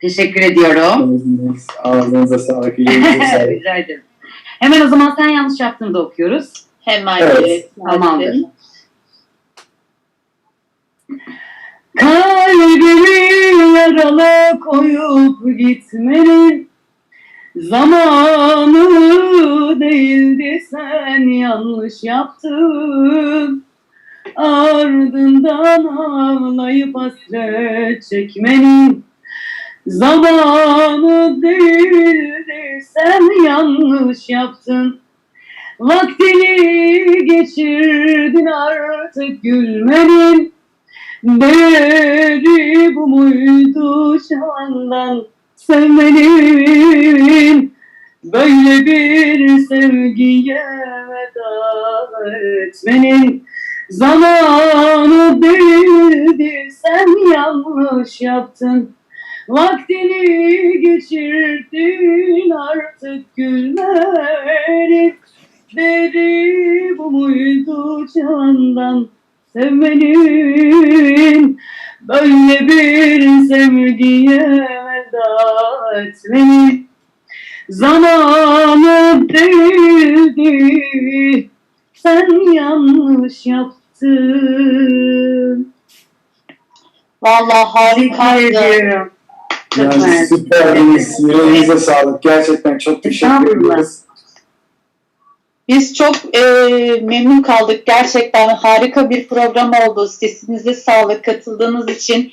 Teşekkür ediyorum. Ağzınıza sağlık. Rica ederim. Hemen o zaman sen yanlış yaptığını da okuyoruz. Hemen Evet. evet. Tamamdır. Kalbimi yaralı koyup gitmenin zamanı değildi sen yanlış yaptın. Ardından ağlayıp hasret çekmenin zamanı değildi sen yanlış yaptın. Vaktini geçirdin artık gülmenin Değeri bu muydu şandan sevmenin? Böyle bir sevgiye veda etmenin. Zamanı değildi sen yanlış yaptın Vaktini geçirdin artık gülmenin Deri bu muydu candan sevmenin? Böyle bir sevgiye veda etmenin? Zamanı değildi. Sen yanlış yaptın. Vallahi harikaydı. Yani süperdiniz, yüreğinize sağlık. Gerçekten çok teşekkür ederiz. Biz çok e, memnun kaldık. Gerçekten harika bir program oldu. Sesinize sağlık katıldığınız için.